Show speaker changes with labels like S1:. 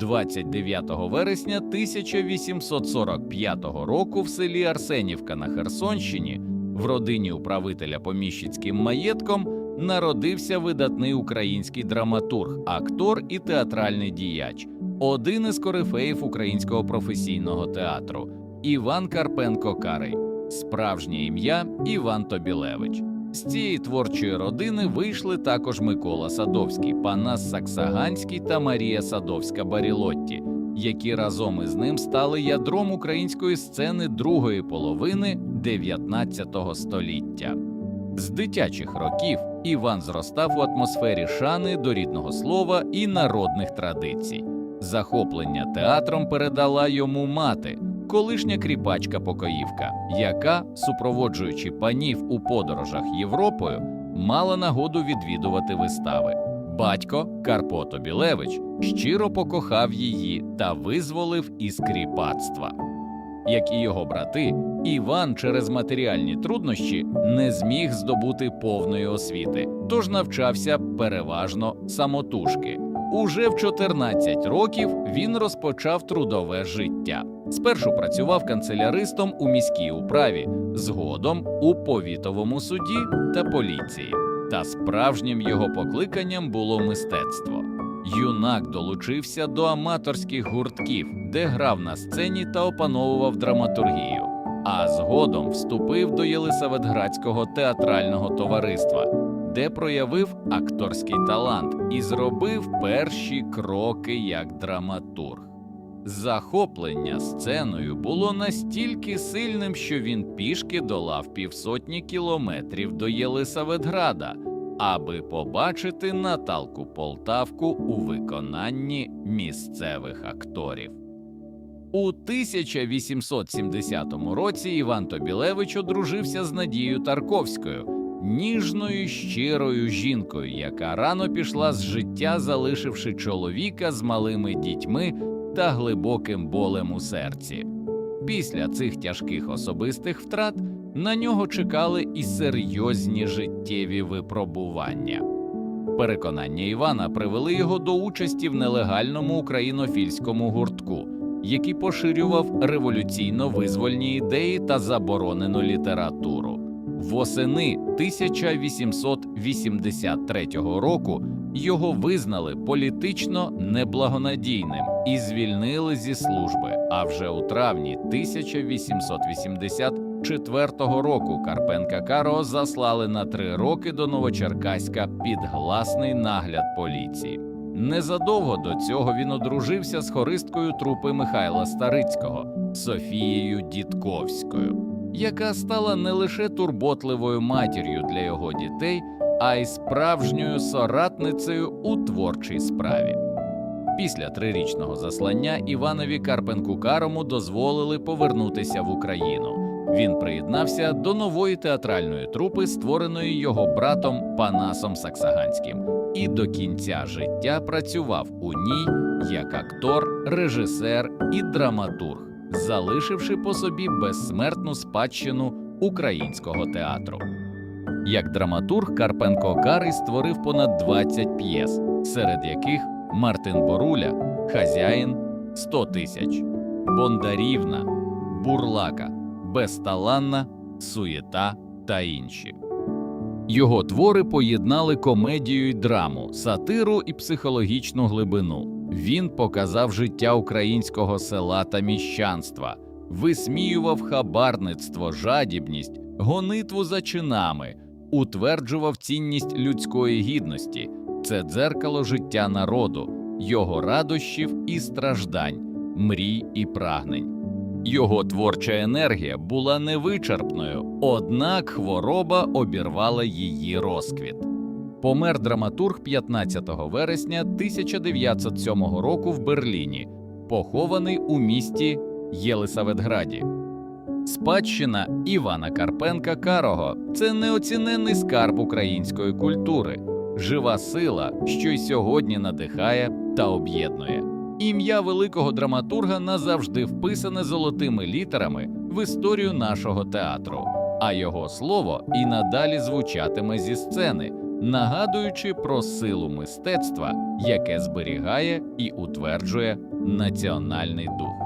S1: 29 вересня 1845 року в селі Арсенівка на Херсонщині в родині управителя поміщицьким маєтком народився видатний український драматург, актор і театральний діяч, один із корифеїв українського професійного театру Іван Карпенко Карий, справжнє ім'я Іван Тобілевич. З цієї творчої родини вийшли також Микола Садовський, Панас Саксаганський та Марія Садовська Барілотті, які разом із ним стали ядром української сцени другої половини 19 століття. З дитячих років Іван зростав у атмосфері шани до рідного слова і народних традицій. Захоплення театром передала йому мати, колишня кріпачка покоївка, яка, супроводжуючи панів у подорожах Європою, мала нагоду відвідувати вистави. Батько Карпо Тобілевич щиро покохав її та визволив із кріпацтва. Як і його брати, Іван через матеріальні труднощі не зміг здобути повної освіти, тож навчався переважно самотужки. Уже в 14 років він розпочав трудове життя. Спершу працював канцеляристом у міській управі, згодом у повітовому суді та поліції. Та справжнім його покликанням було мистецтво. Юнак долучився до аматорських гуртків, де грав на сцені та опановував драматургію. А згодом вступив до Єлисаветградського театрального товариства, де проявив акторський талант і зробив перші кроки як драматург. Захоплення сценою було настільки сильним, що він пішки долав півсотні кілометрів до Єлисаветграда, аби побачити Наталку Полтавку у виконанні місцевих акторів. У 1870 році Іван Тобілевич одружився з Надією Тарковською, ніжною щирою жінкою, яка рано пішла з життя, залишивши чоловіка з малими дітьми та глибоким болем у серці. Після цих тяжких особистих втрат на нього чекали і серйозні життєві випробування. Переконання Івана привели його до участі в нелегальному українофільському гуртку, який поширював революційно-визвольні ідеї та заборонену літературу. Восени 1883 року його визнали політично неблагонадійним і звільнили зі служби. А вже у травні 1884 року Карпенка Каро заслали на три роки до Новочеркаська під гласний нагляд поліції. Незадовго до цього він одружився з хористкою трупи Михайла Старицького Софією Дідковською, яка стала не лише турботливою матір'ю для його дітей, а й справжньою соратницею у творчій справі. Після трирічного заслання Іванові Карпенку Карому дозволили повернутися в Україну. Він приєднався до нової театральної трупи, створеної його братом Панасом Саксаганським, і до кінця життя працював у ній як актор, режисер і драматург, залишивши по собі безсмертну спадщину українського театру. Як драматург Карпенко Карий створив понад 20 п'єс, серед яких Мартин Боруля, Хазяїн, 100 тисяч, Бондарівна, Бурлака, Безталанна, Суєта та інші. Його твори поєднали комедію й драму, сатиру і психологічну глибину. Він показав життя українського села та міщанства, висміював хабарництво, жадібність, гонитву за чинами, утверджував цінність людської гідності. Це дзеркало життя народу, його радощів і страждань, мрій і прагнень. Його творча енергія була невичерпною, однак хвороба обірвала її розквіт. Помер драматург 15 вересня 1907 року в Берліні, похований у місті Єлисаветграді. Спадщина Івана Карпенка Карого це неоціненний скарб української культури, жива сила, що й сьогодні надихає та об'єднує. Ім'я великого драматурга назавжди вписане золотими літерами в історію нашого театру, а його слово і надалі звучатиме зі сцени, нагадуючи про силу мистецтва, яке зберігає і утверджує національний дух.